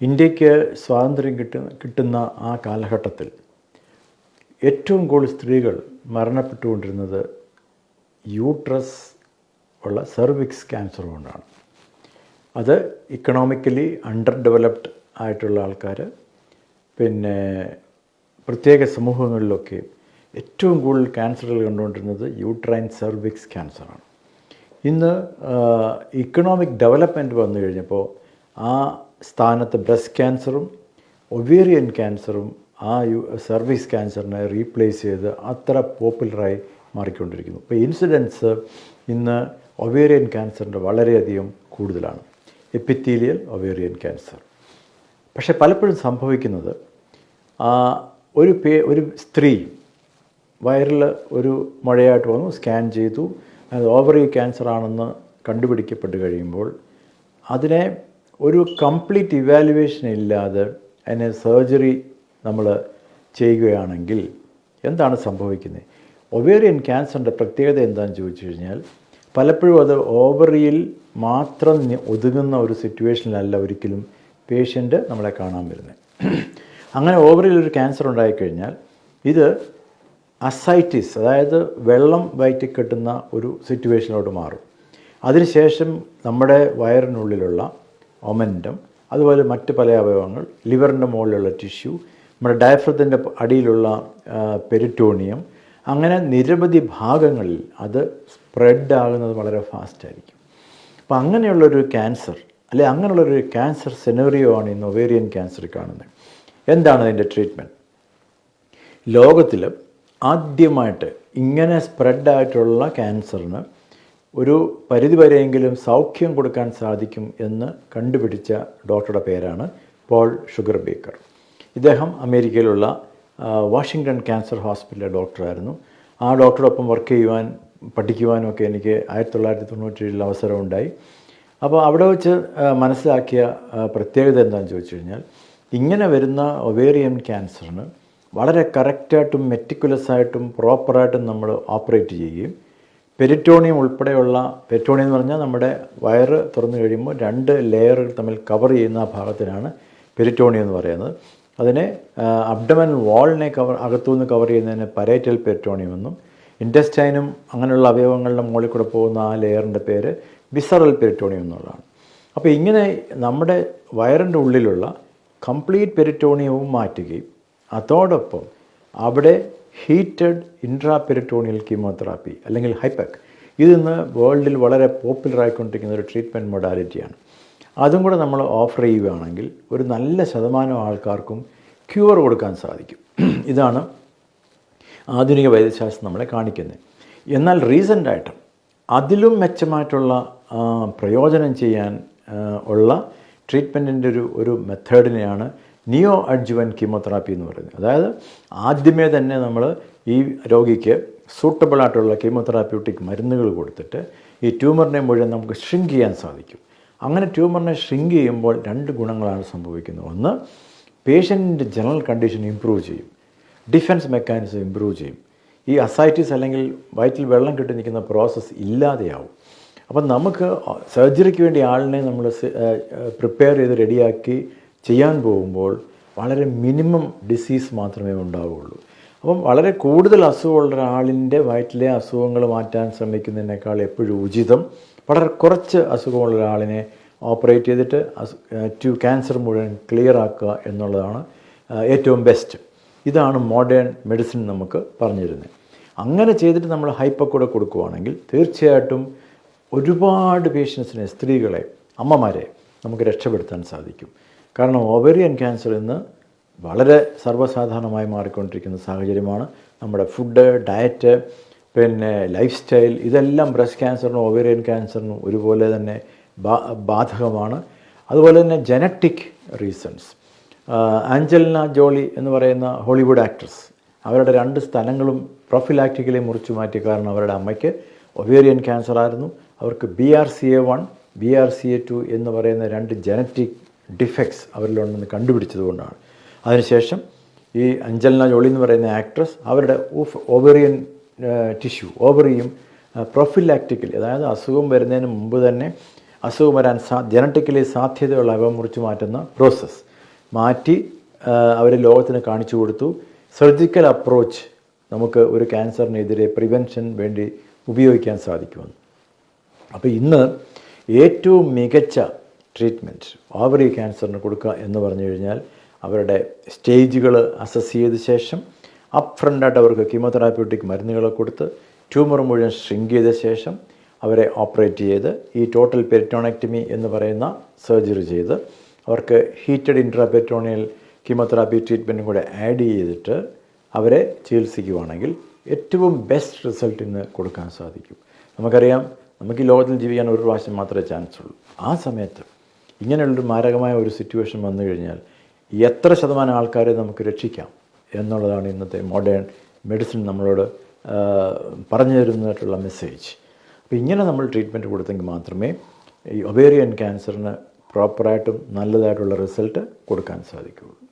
ഇന്ത്യയ്ക്ക് സ്വാതന്ത്ര്യം കിട്ടുന്ന കിട്ടുന്ന ആ കാലഘട്ടത്തിൽ ഏറ്റവും കൂടുതൽ സ്ത്രീകൾ മരണപ്പെട്ടുകൊണ്ടിരുന്നത് യൂട്രസ് ഉള്ള സെർവിക്സ് ക്യാൻസർ കൊണ്ടാണ്. അത് ഇക്കണോമിക്കലി അണ്ടർ ഡെവലപ്ഡ് ആയിട്ടുള്ള ആൾക്കാർ പിന്നെ പ്രത്യേക സമൂഹങ്ങളിലൊക്കെ ഏറ്റവും കൂടുതൽ ക്യാൻസറുകൾ കണ്ടുകൊണ്ടിരുന്നത് യൂട്രൈൻ സെർവിക്സ് ക്യാൻസറാണ് ഇന്ന് ഇക്കണോമിക് ഡെവലപ്മെന്റ് വന്നു കഴിഞ്ഞപ്പോൾ ആ സ്ഥാനത്ത് ബ്രസ്റ്റ് ക്യാൻസറും ഒവേറിയൻ ക്യാൻസറും ആ സർവീസ് ക്യാൻസറിനെ റീപ്ലേസ് ചെയ്ത് അത്ര പോപ്പുലറായി മാറിക്കൊണ്ടിരിക്കുന്നു. ഇപ്പോൾ ഇൻസിഡൻസ് ഇന്ന് ഒവേറിയൻ ക്യാൻസറിന്റെ വളരെയധികം കൂടുതലാണ്. എപ്പിത്തീലിയൽ ഒവേറിയൻ ക്യാൻസർ പക്ഷേ പലപ്പോഴും സംഭവിക്കുന്നത് ഒരു പേ ഒരു സ്ത്രീ വയറിൽ ഒരു മഴയായിട്ട് വന്നു സ്കാൻ ചെയ്തു അത് ഓവറി ക്യാൻസർ ആണെന്ന് കണ്ടുപിടിക്കപ്പെട്ട് കഴിയുമ്പോൾ അതിനെ ഒരു കംപ്ലീറ്റ് ഇവാലുവേഷൻ ഇല്ലാതെ അതിനെ സർജറി നമ്മൾ ചെയ്യുകയാണെങ്കിൽ എന്താണ് സംഭവിക്കുന്നത്? ഒവേറിയൻ ക്യാൻസറിന്റെ പ്രത്യേകത എന്താണെന്ന് ചോദിച്ചു കഴിഞ്ഞാൽ പലപ്പോഴും അത് ഓവറിയിൽ മാത്രം ഒതുങ്ങുന്ന ഒരു സിറ്റുവേഷനിലല്ല ഒരിക്കലും പേഷ്യന്റ് നമ്മളെ കാണാൻ വരുന്നത്. അങ്ങനെ ഓവറിയിൽ ഒരു ക്യാൻസർ ഉണ്ടായിക്കഴിഞ്ഞാൽ ഇത് അസൈറ്റിസ് അതായത് വെള്ളം വയറ്റിൽ കെട്ടുന്ന ഒരു സിറ്റുവേഷനിലോട്ട് മാറും. അതിനുശേഷം നമ്മുടെ വയറിനുള്ളിലുള്ള ഒമന്റം അതുപോലെ മറ്റ് പല അവയവങ്ങൾ ലിവറിന്റെ മുകളിലുള്ള ടിഷ്യൂ നമ്മുടെ ഡയഫ്രത്തിന്റെ അടിയിലുള്ള പെരിറ്റോണിയം അങ്ങനെ നിരവധി ഭാഗങ്ങളിൽ അത് സ്പ്രെഡ് ആകുന്നത് വളരെ ഫാസ്റ്റായിരിക്കും. അപ്പോൾ അങ്ങനെയുള്ളൊരു ക്യാൻസർ അല്ലെ അങ്ങനെയുള്ളൊരു ക്യാൻസർ സെനോറിയോ ആണ് ഇന്ന് ഒവേറിയൻ ക്യാൻസർ കാണുന്നത്. എന്താണ് അതിന്റെ ട്രീറ്റ്മെന്റ് ലോകത്തിൽ ആദ്യമായിട്ട് ഇങ്ങനെ സ്പ്രെഡായിട്ടുള്ള ക്യാൻസറിന് ഒരു പരിധിവരെയെങ്കിലും സൗഖ്യം കൊടുക്കാൻ സാധിക്കും എന്ന് കണ്ടുപിടിച്ച ഡോക്ടറുടെ പേരാണ് പോൾ ഷുഗർ ബേക്കർ ഇദ്ദേഹം അമേരിക്കയിലുള്ള വാഷിങ്ടൺ ക്യാൻസർ ഹോസ്പിറ്റലിലെ ഡോക്ടറായിരുന്നു. ആ ഡോക്ടറോടൊപ്പം വർക്ക് ചെയ്യുവാൻ പഠിക്കുവാനൊക്കെ എനിക്ക് ആയിരത്തി തൊള്ളായിരത്തി തൊണ്ണൂറ്റേഴിൽ അവസരമുണ്ടായി. അപ്പോൾ അവിടെ വെച്ച് മനസ്സിലാക്കിയ പ്രത്യേകത എന്താണെന്ന് ചോദിച്ചു കഴിഞ്ഞാൽ ഇങ്ങനെ വരുന്ന ഒവേറിയൻ ക്യാൻസറിന് വളരെ കറക്റ്റായിട്ടും മെറ്റിക്കുലസ് ആയിട്ടും പ്രോപ്പറായിട്ടും നമ്മൾ ഓപ്പറേറ്റ് ചെയ്യുകയും പെരിറ്റോണിയം ഉൾപ്പെടെയുള്ള പെരിറ്റോണിയം എന്ന് പറഞ്ഞാൽ നമ്മുടെ വയറ് തുറന്നു കഴിയുമ്പോൾ രണ്ട് ലെയറുകൾ തമ്മിൽ കവർ ചെയ്യുന്ന ഭാഗത്തിനാണ് പെരിറ്റോണിയം എന്ന് പറയുന്നത്. അതിനെ അബ്ഡമൻ വാളിനെ കവർ അകത്തുനിന്ന് കവർ ചെയ്യുന്നതിന് പരേറ്റൽ പെരിറ്റോണിയം എന്നും ഇന്റസ്റ്റൈനും അങ്ങനെയുള്ള അവയവങ്ങളുടെ മുകളിൽ കൂടെ പോകുന്ന ആ ലെയറിന്റെ പേര് വിസറൽ പെരിറ്റോണിയം എന്നുള്ളതാണ്. അപ്പോൾ ഇങ്ങനെ നമ്മുടെ വയറിന്റെ ഉള്ളിലുള്ള കംപ്ലീറ്റ് പെരിറ്റോണിയവും മാറ്റുകയും അതോടൊപ്പം അവിടെ ഹീറ്റഡ് ഇൻട്രാപെരിറ്റോണിയൽ കീമോതെറാപ്പി അല്ലെങ്കിൽ ഹൈപെക്. ഇതിന്ന് വേൾഡിൽ വളരെ പോപ്പുലർ ആയിക്കൊണ്ടിരിക്കുന്ന ഒരു ട്രീറ്റ്മെന്റ് മൊഡാലിറ്റിയാണ്. അതും കൂടെ നമ്മൾ ഓഫർ ചെയ്യുകയാണെങ്കിൽ ഒരു നല്ല ശതമാനം ആൾക്കാർക്കും ക്യൂർ കൊടുക്കാൻ സാധിക്കും. ഇതാണ് ആധുനിക വൈദ്യശാസ്ത്രം നമ്മളെ കാണിക്കുന്നത്. എന്നാൽ റീസന്റായിട്ട് അതിലും മെച്ചമായിട്ടുള്ള പ്രയോജനം ചെയ്യാൻ ഉള്ള ട്രീറ്റ്മെന്റിന്റെ ഒരു ഒരു മെത്തേഡിനെയാണ് നിയോ അഡ്ജുവൻ കീമോതെറാപ്പി എന്ന് പറയുന്നത്. അതായത് ആദ്യമേ തന്നെ നമ്മൾ ഈ രോഗിക്ക് സൂട്ടബിൾ ആയിട്ടുള്ള കീമോതെറാപ്യൂട്ടിക് മരുന്നുകൾ കൊടുത്തിട്ട് ഈ ട്യൂമറിനെ മുഴുവൻ നമുക്ക് ഷ്രിങ്ക് ചെയ്യാൻ സാധിക്കും. അങ്ങനെ ട്യൂമറിനെ ഷ്രിങ്ക് ചെയ്യുമ്പോൾ രണ്ട് ഗുണങ്ങളാണ് സംഭവിക്കുന്നത്. ഒന്ന് പേഷ്യന്റിന്റെ ജനറൽ കണ്ടീഷൻ ഇമ്പ്രൂവ് ചെയ്യും. ഡിഫൻസ് മെക്കാനിസം ഇമ്പ്രൂവ് ചെയ്യും. ഈ അസൈറ്റിസ് അല്ലെങ്കിൽ വയറ്റിൽ വെള്ളം കെട്ടി നിൽക്കുന്ന പ്രോസസ്സ് ഇല്ലാതെയാവും. അപ്പം നമുക്ക് സർജറിക്ക് വേണ്ടി ആളിനെ നമ്മൾ പ്രിപ്പയർ ചെയ്ത് റെഡിയാക്കി ചെയ്യാൻ പോകുമ്പോൾ വളരെ മിനിമം ഡിസീസ് മാത്രമേ ഉണ്ടാവുകയുള്ളൂ. അപ്പം വളരെ കൂടുതൽ അസുഖമുള്ള ഒരാളിന്റെ വയറ്റിലെ അസുഖങ്ങൾ മാറ്റാൻ ശ്രമിക്കുന്നതിനേക്കാൾ എപ്പോഴും ഉചിതം. വളരെ കുറച്ച് അസുഖമുള്ള ഒരാളിനെ ഓപ്പറേറ്റ് ചെയ്തിട്ട് ടു ക്യാൻസർ മുഴുവൻ ക്ലിയർ ആക്കുക എന്നുള്ളതാണ് ഏറ്റവും ബെസ്റ്റ് ഇതാണ് മോഡേൺ മെഡിസിൻ നമുക്ക് പറഞ്ഞു തരുന്നത്. അങ്ങനെ ചെയ്തിട്ട് നമ്മൾ ഹൈപ്പക്കൂടെ കൊടുക്കുകയാണെങ്കിൽ തീർച്ചയായിട്ടും ഒരുപാട് പേഷ്യൻസിനെ സ്ത്രീകളെ അമ്മമാരെ നമുക്ക് രക്ഷപ്പെടുത്താൻ സാധിക്കും. കാരണം ഓവേറിയൻ ക്യാൻസർ ഇന്ന് വളരെ സർവസാധാരണമായി മാറിക്കൊണ്ടിരിക്കുന്ന സാഹചര്യമാണ്. നമ്മുടെ ഫുഡ് ഡയറ്റ് പിന്നെ ലൈഫ് സ്റ്റൈൽ ഇതെല്ലാം ബ്രസ്റ്റ് ക്യാൻസറിനും ഓവേറിയൻ ക്യാൻസറിനും ഒരുപോലെ തന്നെ ബാധകമാണ്. അതുപോലെ തന്നെ ജനറ്റിക് റീസൺസ് ആഞ്ചലിന ജോളി എന്ന് പറയുന്ന ഹോളിവുഡ് ആക്ട്രസ് അവരുടെ രണ്ട് സ്ഥലങ്ങളും പ്രൊഫിലാക്റ്റിക്കലി മുറിച്ചു മാറ്റിയ കാരണം അവരുടെ അമ്മയ്ക്ക് ഒവേറിയൻ ക്യാൻസർ ആയിരുന്നു. അവർക്ക് B R C A one B R C A two എന്ന് പറയുന്ന രണ്ട് ജനറ്റിക് ഡിഫക്ട്സ് അവരിലുണ്ടെന്ന് കണ്ടുപിടിച്ചതുകൊണ്ടാണ് അതിനുശേഷം ഈ അഞ്ജലന ജോളി എന്ന് പറയുന്ന ആക്ട്രസ് അവരുടെ ഓവറിയൻ ടിഷ്യൂ ഓവറിയും പ്രൊഫിലാക്റ്റിക്കലി അതായത് അസുഖം വരുന്നതിന് മുമ്പ് തന്നെ അസുഖം വരാൻ സാ ജനറ്റിക്കലി സാധ്യതയുള്ള അവ മുറിച്ച് മാറ്റുന്ന പ്രോസസ്സ് മാറ്റി അവർ ലോകത്തിന് കാണിച്ചു കൊടുത്തു. സർജിക്കൽ അപ്രോച്ച് നമുക്ക് ഒരു ക്യാൻസറിനെതിരെ പ്രിവെൻഷൻ വേണ്ടി ഉപയോഗിക്കാൻ സാധിക്കുമെന്ന്. അപ്പോൾ ഇന്ന് ഏറ്റവും മികച്ച ട്രീറ്റ്മെന്റ്. ഓവറി ക്യാൻസറിന് കൊടുക്കുക എന്ന് പറഞ്ഞു കഴിഞ്ഞാൽ അവരുടെ സ്റ്റേജുകൾ അസസ് ചെയ്ത ശേഷം അപ്പ് ഫ്രണ്ടായിട്ട് അവർക്ക് കീമോതെറാപ്യൂട്ടിക് മരുന്നുകൾ കൊടുത്ത് ട്യൂമർ മുഴുവൻ ഷ്രിങ്ക് ചെയ്ത ശേഷം അവരെ ഓപ്പറേറ്റ് ചെയ്ത് ഈ ടോട്ടൽ പെരിറ്റോണക്ടമി എന്ന് പറയുന്ന സർജറി ചെയ്ത് അവർക്ക് ഹീറ്റഡ് ഇൻട്രാപെറ്റോണിയൽ കീമോതെറാപ്പി ട്രീറ്റ്മെന്റും കൂടെ ആഡ് ചെയ്തിട്ട് അവരെ ചികിത്സിക്കുവാണെങ്കിൽ ഏറ്റവും ബെസ്റ്റ് റിസൾട്ട് ഇന്ന് കൊടുക്കാൻ സാധിക്കും. നമുക്കറിയാം നമുക്ക് ഈ ലോകത്തിൽ ജീവിക്കാൻ ഒരു പ്രാവശ്യം മാത്രമേ ചാൻസ് ഉള്ളൂ. ആ സമയത്ത് ഇങ്ങനെയുള്ളൊരു മാരകമായ ഒരു സിറ്റുവേഷൻ വന്നു കഴിഞ്ഞാൽ എത്ര ശതമാനം ആൾക്കാരെ നമുക്ക് രക്ഷിക്കാം എന്നുള്ളതാണ് ഇന്നത്തെ മോഡേൺ മെഡിസിൻ നമ്മളോട് പറഞ്ഞു തരുന്നതായിട്ടുള്ള മെസ്സേജ് അപ്പോൾ ഇങ്ങനെ നമ്മൾ ട്രീറ്റ്മെന്റ് കൊടുത്തെങ്കിൽ മാത്രമേ ഈ ഒബേറിയൻ ക്യാൻസറിന് പ്രോപ്പറായിട്ടും നല്ലതായിട്ടുള്ള റിസൾട്ട് കൊടുക്കാൻ സാധിക്കുകയുള്ളൂ.